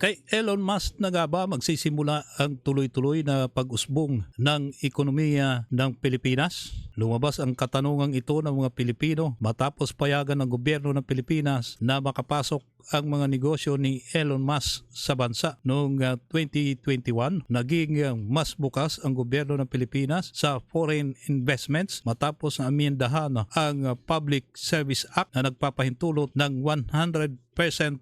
Kay Elon Musk na nga ba magsisimula ang tuloy-tuloy na pag-usbong ng ekonomiya ng Pilipinas? Lumabas ang katanungang ito ng mga Pilipino matapos payagan ng gobyerno ng Pilipinas na makapasok ang mga negosyo ni Elon Musk sa bansa. Noong ah, 2021, naging ah, mas bukas ang gobyerno ng Pilipinas sa foreign investments matapos na amiendahan ang ah, Public Service Act na nagpapahintulot ng 100%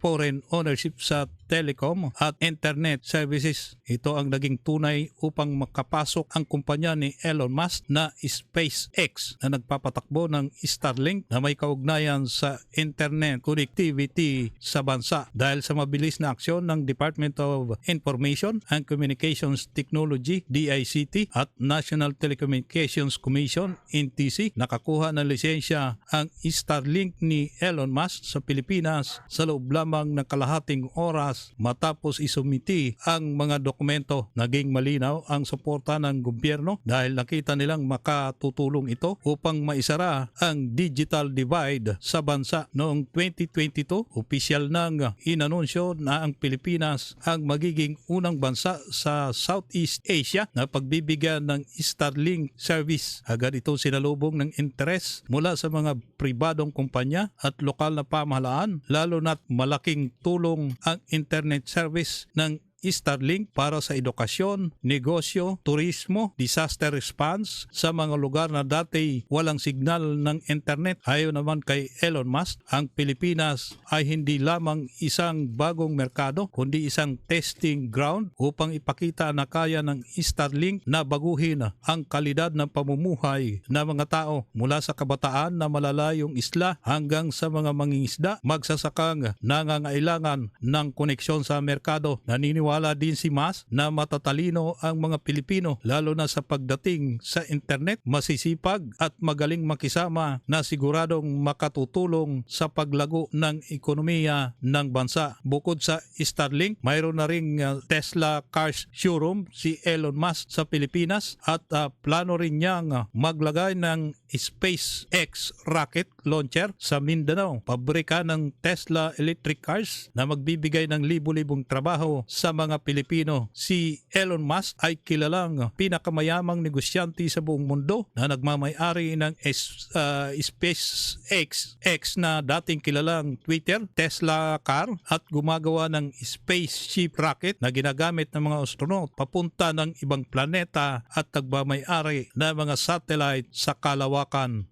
foreign ownership sa telecom at internet services. Ito ang naging tunay upang makapasok ang kumpanya ni Elon Musk na SpaceX na nagpapatakbo ng Starlink na may kaugnayan sa internet connectivity sa bansa. Dahil sa mabilis na aksyon ng Department of Information and Communications Technology DICT at National Telecommunications Commission NTC nakakuha ng lisensya ang Starlink ni Elon Musk sa Pilipinas sa loob lamang ng kalahating oras matapos isumiti ang mga dokumento. Naging malinaw ang suporta ng gobyerno dahil nakita nilang makatutulong ito upang maisara ang digital divide sa bansa. Noong 2022, opisyal nang inanunsyo na ang Pilipinas ang magiging unang bansa sa Southeast Asia na pagbibigyan ng Starlink service. Agad ito sinalubong ng interes mula sa mga pribadong kumpanya at lokal na pamahalaan lalo na't malaking tulong ang internet service ng Starlink para sa edukasyon, negosyo, turismo, disaster response sa mga lugar na dati walang signal ng internet. Ayon naman kay Elon Musk, ang Pilipinas ay hindi lamang isang bagong merkado kundi isang testing ground upang ipakita na kaya ng Starlink na baguhin ang kalidad ng pamumuhay ng mga tao mula sa kabataan na malalayong isla hanggang sa mga mangingisda magsasakang nangangailangan ng koneksyon sa merkado. Naniniwala din si Mas na matatalino ang mga Pilipino lalo na sa pagdating sa internet, masisipag at magaling makisama na siguradong makatutulong sa paglago ng ekonomiya ng bansa. Bukod sa Starlink, mayroon na ring uh, Tesla Cars Showroom si Elon Musk sa Pilipinas at uh, plano rin niyang uh, maglagay ng SpaceX rocket launcher sa Mindanao. Pabrika ng Tesla electric cars na magbibigay ng libu-libong trabaho sa mga Pilipino. Si Elon Musk ay kilalang pinakamayamang negosyante sa buong mundo na nagmamayari ng uh, SpaceX X na dating kilalang Twitter, Tesla car at gumagawa ng spaceship rocket na ginagamit ng mga astronaut papunta ng ibang planeta at nagmamayari ng mga satellite sa kalawakan